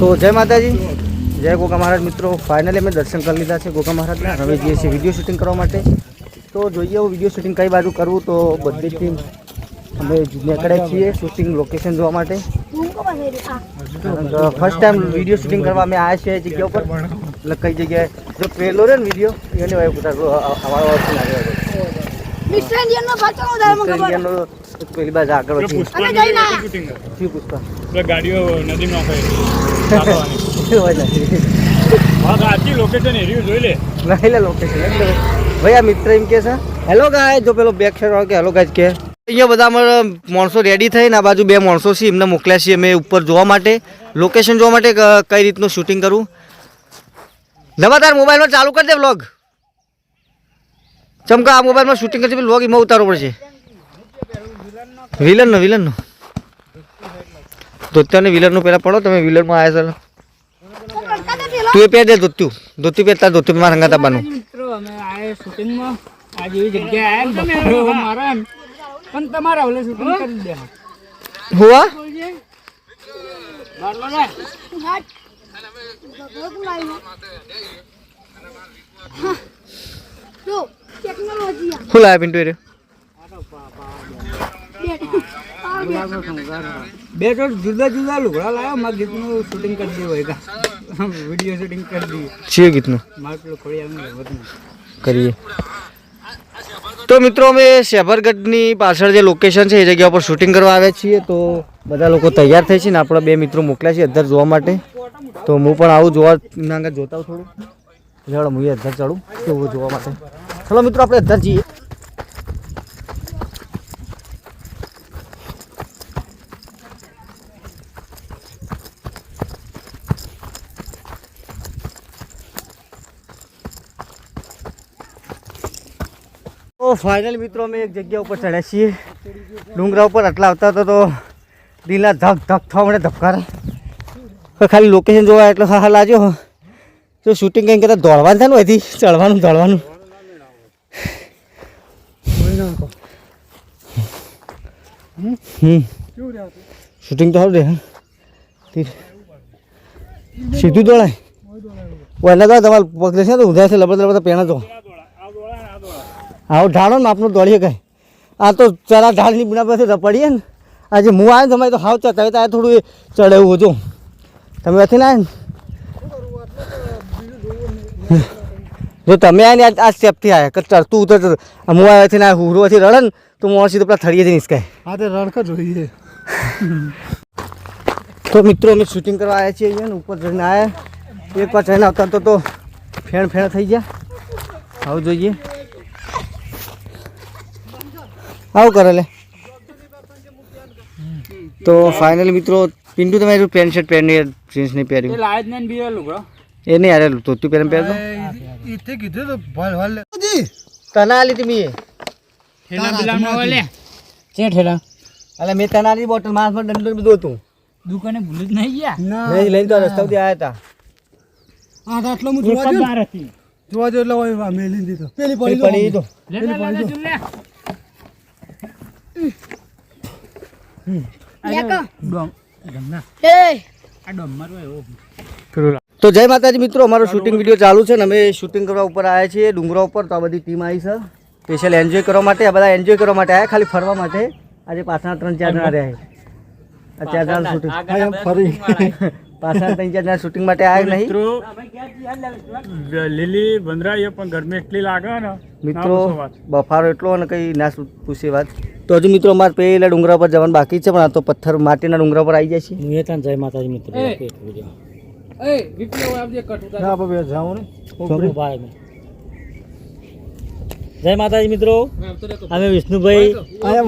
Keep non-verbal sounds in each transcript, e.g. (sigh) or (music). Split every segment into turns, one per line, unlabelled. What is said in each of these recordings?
તો જય માતાજી. જય ગોગા મહારાજ મિત્રો. ફાઇનલી અમે દર્શન કરી લીધા છે ગોગા મહારાજના. હવે જઈએ છીએ વીડિયો શૂટિંગ કરવા માટે. તો જોઈએ હું વીડિયો શૂટિંગ કઈ બાજુ કરવું તો બધી ટીમ અમે નીકળ્યા છીએ શૂટિંગ લોકેશન જોવા માટે. ફર્સ્ટ ટાઈમ વીડિયો શૂટિંગ કરવા અમે આવ્યા છીએ એ જગ્યા ઉપર. એટલે કઈ જગ્યાએ જો પહેલો રહ્યો ને વીડિયો એને હવે પૂછા અમારો અર્થ લાગ્યો પેલી બાજુ આગળ હતી
પુષ્પા?
અમે
ની
જઈને
ગાડી shooting કરે.
શું પુષ્પા
પેલા ગાડીઓ નદીમાં નાખે નાખવાની.
હોય નથી.
હા તો આજથી લોકેશન એરિયું જોઈ લે
નહીં લે લોકેશન ભાઈ આ મિત્ર એમ કે હેલો ગાય જો પેલો બેક સાઈડ વાળો કે હેલો ગાય કે અહીંયા બધા માણસો રેડી થઈને આ બાજુ બે માણસો છે એમને મોકલ્યા અમે ઉપર જોવા માટે લોકેશન જોવા માટે કઈ રીતનું શૂટિંગ કરવું તાર મોબાઈલમાં ચાલુ કરી દે વ્લોગ ચમકા આ મોબાઈલમાં શૂટિંગ કરશે વ્લોગ એમાં ઉતારવો પડશે વિલનનો વિલનનો ધોત્યાને વિલનનું પહેલાં પડો તમે વિલનમાં આવ્યા છો તું એ પહેર દે ધોત્યું. ધોતી પહેરતા ધોત્યું મારા હંગાત આવવાનું
મિત્રો અમે આ શૂટિંગમાં આ એવી જગ્યાએ આયા ને બપોરે મારા ને પણ તમારા ઓલે શૂટિંગ કરી દે
હોવા
બરાબર ને
શું લાવ્યા પિન્ટુ એ
બે તો જુદા જુદા લુગડા લાવ્યો મારા ગીતનું શૂટિંગ કરી દીધું હોય વીડિયો શૂટિંગ કરી દીધું.
છીએ ગીતનું?
મારે પેલો
કરીએ. તો મિત્રો અમે શેભરગઢની પાછળ જે લોકેશન છે એ જગ્યા પર શૂટિંગ કરવા આવ્યા છીએ. તો બધા લોકો તૈયાર થઈ છે ને આપણા બે મિત્રો મોકલ્યા છે અધર જોવા માટે. તો હું પણ આવું જોવા એમના જોતા થોડું. જાડો હું અધર ચડું કેવું જોવા માટે. ચલો મિત્રો આપણે અધર જઈએ. તો ફાઇનલ મિત્રો અમે એક જગ્યા ઉપર ચડ્યા છીએ. ડુંગરા ઉપર આટલા આવતા હતા તો દિલના ધક ધક થવા મળે ધબકારા. ખાલી લોકેશન જોવા એટલે હા હા લાગ્યો. તો શૂટિંગ કંઈ કરતા દોડવાનું થાય ને અહીંથી ચડવાનું, દોડવાનું. શૂટિંગ તો સારું રે સીધું દોડાય. વહેલા તો તમારે પગ છે તો ઊંધા છે લબડ લબડ પહેણા તો આવો ઢાળો ને આપણું દોડીએ કઈ. આ તો ચરા ઢાળની બુના પાસે રપડીએ ને. આજે હું આવ્યો તમારે તો હાવ ચતા તો આ થોડું એ ચડે એવું હતું. તમે નથી ના જો તમે આને આ આ સ્ટેપથી આવ્યા કે ચડતું ઉતર હું આવ્યાથી ના હુરોથી રડે ને તો મોણ સીધો પેલા થળીએથી નિસકાય
હા તે રણક જોઈએ.
તો મિત્રો અમે શૂટિંગ કરવા આવ્યા છીએ અહીંયા ને. ઉપર જઈને આવ્યા એક વાર જઈને આવતા તો તો ફેણ ફેણ થઈ ગયા. આવું જોઈએ. આવું કરે લે. તો ફાઇનલ મિત્રો પિન્ટુ તમે પેન્ટ શર્ટ પહેર્યું જીન્સ નહીં
એ
પહેર્યું
લાયજ ને બીજો લુગડો
એ નહીં યાર ધોતું પહેરે પહેરતો
ઇતે કીધું તો ભલ ભલ.
તને આલી તી મીએ
ઠેલા બિલામનો ઓલે છે ઠેલા?
અલે મે તને આલી બોટલ માસ પર ડંડો બધું હતું.
દુકાને ભૂલી જ નહીં ગયા?
નહીં લઈને તો રસ્તા સુધી આયા હતા
આ આટલો મુ જોવા જો જોવા જો એટલે હોય મેલી દીધો પેલી
પેલી પડી તો.
લે લે લે લે ચુલ્લે
લેકો
ડોમ ગમના
એ
આ ડોમ મારો એવો
તો જય માતાજી મિત્રો અમારો શૂટિંગ વીડિયો ચાલુ છે ને અમે શૂટિંગ કરવા ઉપર આવ્યા છીએ ડુંગરા ઉપર તો આ બધી ટીમ આવી છે. સ્પેશિયલ એન્જોય કરવા માટે આ બધા એન્જોય કરવા માટે આવ્યા ખાલી ફરવા માટે. આજે પાછા ત્રણ ચાર જણા રહ્યા ચાર જણા શૂટિંગ ફરી. (laughs) પાછળ ત્રણ ચાર જણા શૂટિંગ માટે આવ્યા નહીં.
મિત્રો લીલી બંધરાઈએ પણ ગરમી એટલી લાગે ને.
મિત્રો
ના પૂછો વાત.
બફારો એટલો અને કંઈ ના શું પૂછે વાત. તો હજુ મિત્રો અમારે પેલા ડુંગરા પર જવાનું બાકી છે પણ આ તો પથ્થર માટીના ડુંગરા પર આવી જાય છે.
હું ત્યાં જય માતાજી મિત્રો જય માતાજી મિત્રો. અમે વિષ્ણુભાઈ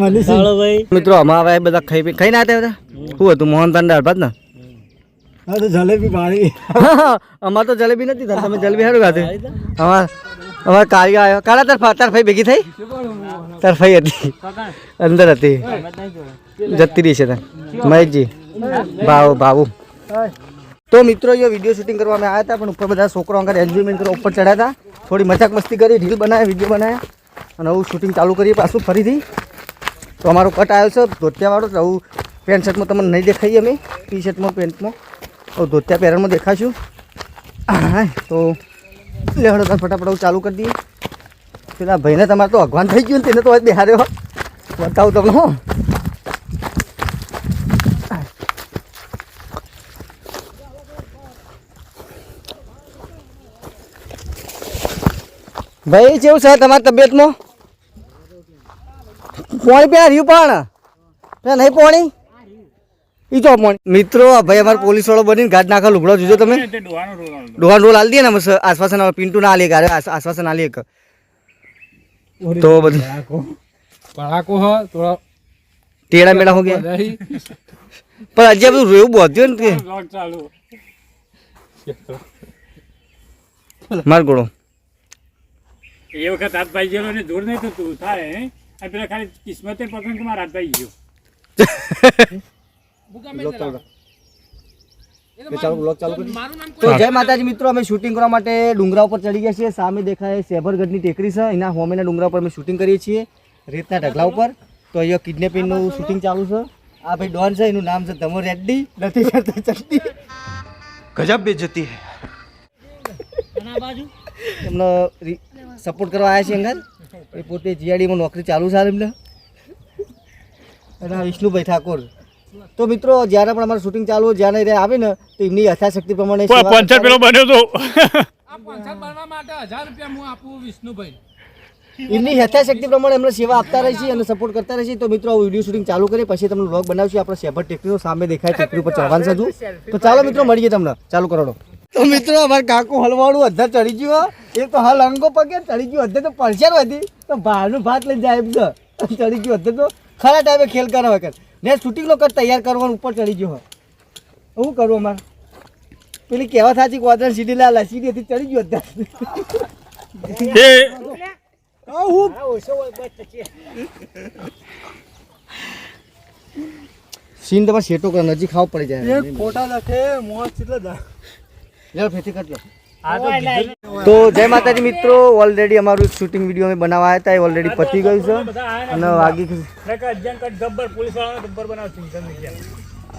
મનીષભાઈ
મિત્રો અમારે બધા ખાઈ પી ખાઈને આવ્યા હતા શું હતું મોહન તાન દાળ ભાત ને?
જલેબી પાણી
અમારે તો જલેબી નથી થતી તમે જલેબી સારું ખાતે અમાર અમાર કાળી આવ્યો. કાળા તાર ફા- તાર ફઈ ભેગી થઈ? તાર હતી. અંદર હતી. જતી રહી છે તાર. મહેશજી. ભાવ ભાવું તો મિત્રો, અહીંયા વીડિયો શૂટિંગ કરવા અમે આવ્યા હતા, પણ ઉપર બધા છોકરો અંગર એન્જોયમેન્ટ કરવા ઉપર ચડ્યા હતા. થોડી મજાક મસ્તી કરી રીલ બનાવ્યા વીડિયો બનાવ્યા અને હવે શૂટિંગ ચાલુ કરીએ પાછું ફરીથી. તો અમારો કટ આવ્યો છે, ધોતિયાવાળો તો આવું પેન્ટ શર્ટમાં તમને નહીં દેખાઈએ અમે. ટી શર્ટમાં પેન્ટમાં તો ધોતિયા પહેરણમાં દેખાશું. હા તો લેવડો તો ફટાફટ ચાલુ કરી દઈએ. પેલા ભાઈને તમારે તો અગવાન થઈ ગયું ને, તેને તો આજ બિહાર્યો બતાવું તમને, હો. ભાઈ, કેવું છે તમારી તબિયતમાં પોણી પીણા રહ્યું પણ. નહીં પોણી? ઈ તો પોણી મિત્રો ભાઈ અમારે પોલીસ વાળો બની ગાઢ નાખા લુગડો જોજો તમે.
ડોહાનો રોલ
આલી દે ને આશ્વાસન પિન્ટુ ના આલી ગારે આશ્વાસન આલી એક. તો બધું.
પડાકો. હ થોડા
ટેડા મેડા હો ગયા. પણ આજે બધું રેવું બોધ્યું ને
કે.
માર ગોળો.
એ વખત હાથ ભાઈ ગયેલો ને દૂર નહીં થતું થાય આ પેલા ખાલી કિસ્મતે પસંદ મારા હાથ ભાઈ ગયો. (laughs)
તો જય માતાજી મિત્રો અમે શૂટિંગ કરવા માટે ડુંગરા ઉપર ચડી ગયા છીએ. સામે દેખાય સેભરગઢની ટેકરી છે. એના હોમેના ડુંગરા ઉપર અમે શૂટિંગ કરીએ છીએ. રેતના ઢગલા ઉપર. તો અહીંયા કિડનેપિંગનું શૂટિંગ ચાલુ. છે. આ ભાઈ ડોન છે એનું નામ છે ધમો રેડ્ડી. નથી કરતા ચડતી.
ગજબ બેજતી હે.
એમનો સપોર્ટ કરવા આવ્યા છે અંગર એ પોતે જીઆઈડીમાં નોકરી ચાલુ છે એમને. અને વિષ્ણુભાઈ ઠાકોર. તો મિત્રો જ્યારે પણ અમારું શૂટિંગ ચાલુ હોય જ્યારે એ આવે ને તો એમની યથાશક્તિ પ્રમાણે સેવા
પંચર પેલો બન્યો તો.
બનવા માટે હજાર રૂપિયા હું આપું વિષ્ણુભાઈ.
એમની યથાશક્તિ પ્રમાણે અમને સેવા આપતા રહે છે અને સપોર્ટ કરતા રહે છે. તો મિત્રો વીડિયો શૂટિંગ ચાલુ કરીએ પછી તમને વ્લોગ બનાવશું. આપણે શેભર ટેકરીનો સામે દેખાય ટેકરી ઉપર ચડવાનું છે તો ચાલો મિત્રો મળીએ તમને. ચાલુ કરોડો તો મિત્રો અમારે કાકુ હલવાડું અધા ચડી ગયો એ તો હાલ અંગો પગે ચડી ગયો અધે તો પડશે હતી તો બહારનું ભાત લઈને જાય એમ ચડી ગયો અધે તો. ખરા ટાઈમે ખેલ કરવા વગર ને શૂટિંગનો કર તૈયાર કરવાનું ઉપર ચડી ગયો શું કરું અમારે? પેલી કહેવા સાચી ગોધરા સીડી લાલ સીડીથી ચડી ગયો
અત્યારે.
સીન તમારે શેટો કર નજીક ખાવ પડી જાય.
ફોટા લખે મોસ કેટલા જા
યાર ફેથી કાઢ તો જય માતાજી મિત્રો ઓલરેડી અમારું શૂટિંગ વીડિયો અમે બનાવવા હતા એ ઓલરેડી પતી ગયું છે. અને વાગી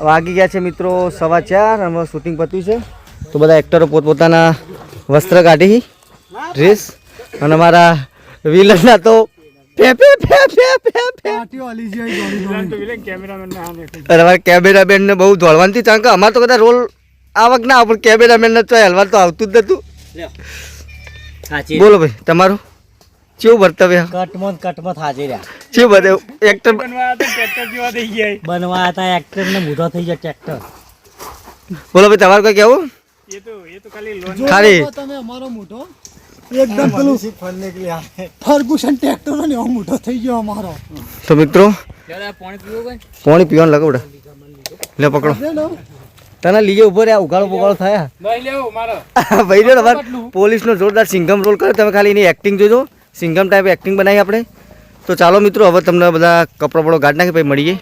વાગી ગયા છે મિત્રો સવા ચાર અમારું શૂટિંગ પત્યું છે. તો બધા એક્ટરો પોતપોતાના વસ્ત્ર કાઢી ડ્રેસ અને અમારા વિલનના તો કેમેરામેન ને બહુ દોડવાની ચાંકા અમારે તો કદાચ રોલ આવક ના પણ કેમેરામેન તો હેલવાન તો આવતું જ નતું. બોલો ભાઈ તમારું? કેવું વર્તવ્ય?
કટમાં કટમત હાજર
કેવું બધે એક્ટર
બનવા હતા
એક્ટર ને મૂઢો થઈ ગયો ટ્રેક્ટર
બોલો ભાઈ તમારું કઈ કેવું?
ખાલી
તમે અમારો મોટો ફર્ગુસન ટ્રેક્ટર થઈ ગયો
પાણી
પીવાનું લગાવડે. પકડો. તને લીજે ઊભો રહ્યા ઉગાડો પોગાડો થયા.
ભાઈ
ભાઈ જો અમારે પોલીસનો જોરદાર સિંઘમ રોલ કરે તમે ખાલી એની એક્ટિંગ જોજો. સિંઘમ ટાઈપ એક્ટિંગ બનાવી આપણે. તો ચાલો મિત્રો હવે તમને બધા કપડો બપડો ગાઢ નાખી પછી મળીએ.